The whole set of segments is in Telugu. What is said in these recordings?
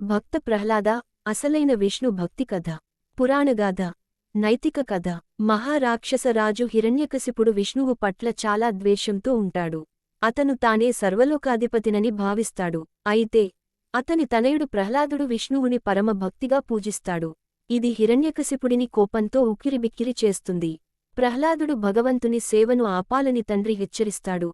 భక్త ప్రహ్లాద అసలైన విష్ణు భక్తి కథ పురాణగాథ నైతిక కథ. మహారాక్షసరాజు హిరణ్యకశిపుడు విష్ణువు పట్ల చాలా ద్వేషంతో ఉంటాడు. అతను తానే సర్వలోకాధిపతినని భావిస్తాడు. అయితే అతని తనయుడు ప్రహ్లాదుడు విష్ణువుని పరమభక్తిగా పూజిస్తాడు. ఇది హిరణ్యకశిపుడిని కోపంతో ఉక్కిరిబిక్కిరి చేస్తుంది. ప్రహ్లాదుడు భగవంతుని సేవను ఆపాలని తండ్రి హెచ్చరిస్తాడు.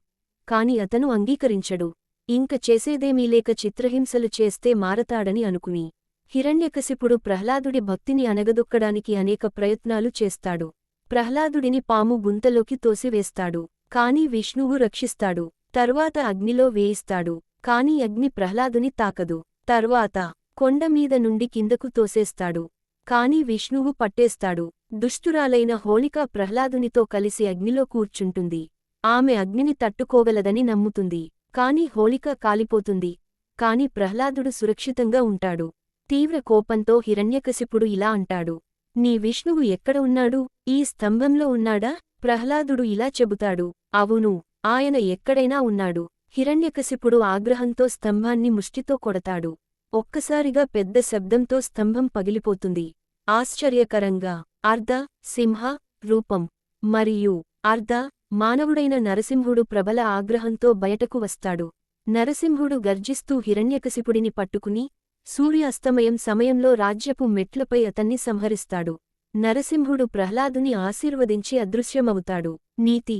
కాని అతను అంగీకరించడు. ఇంక చేసేదేమీ లేక చిత్రహింసలు చేస్తే మారతాడని అనుకుని హిరణ్యకశిపుడు ప్రహ్లాదుడి భక్తిని అనగదొక్కడానికి అనేక ప్రయత్నాలు చేస్తాడు. ప్రహ్లాదుడిని పాము గుంతలోకి తోసివేస్తాడు. కాని విష్ణువు రక్షిస్తాడు. తర్వాత అగ్నిలో వేయిస్తాడు. కాని అగ్ని ప్రహ్లాదుని తాకదు. తర్వాత కొండమీద నుండి కిందకు తోసేస్తాడు. కాని విష్ణువు పట్టేస్తాడు. దుష్టురాలైన హోళిక ప్రహ్లాదునితో కలిసి అగ్నిలో కూర్చుంటుంది. ఆమె అగ్నిని తట్టుకోగలదని నమ్ముతుంది. కాని హోళిక కాలిపోతుంది. కాని ప్రహ్లాదుడు సురక్షితంగా ఉంటాడు. తీవ్ర కోపంతో హిరణ్యకశిపుడు ఇలా అంటాడు. నీ విష్ణువు ఎక్కడ ఉన్నాడు? ఈ స్తంభంలో ఉన్నాడా? ప్రహ్లాదుడు ఇలా చెబుతాడు. అవును ఆయన ఎక్కడైనా ఉన్నాడు. హిరణ్యకశిపుడు ఆగ్రహంతో స్తంభాన్ని ముష్టితో కొడతాడు. ఒక్కసారిగా పెద్ద శబ్దంతో స్తంభం పగిలిపోతుంది. ఆశ్చర్యకరంగా అర్ధ సింహ రూపం. మరియు అర్ధ మానవుడైన నరసింహుడు ప్రబల ఆగ్రహంతో బయటకు వస్తాడు. నరసింహుడు గర్జిస్తూ హిరణ్యకశిపుడిని పట్టుకుని సూర్యాస్తమయం సమయంలో రాజ్యపు మెట్లపై అతన్ని సంహరిస్తాడు. నరసింహుడు ప్రహ్లాదుని ఆశీర్వదించి అదృశ్యమవుతాడు. నీతి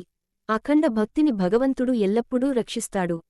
అఖండ భక్తిని భగవంతుడు ఎల్లప్పుడూ రక్షిస్తాడు.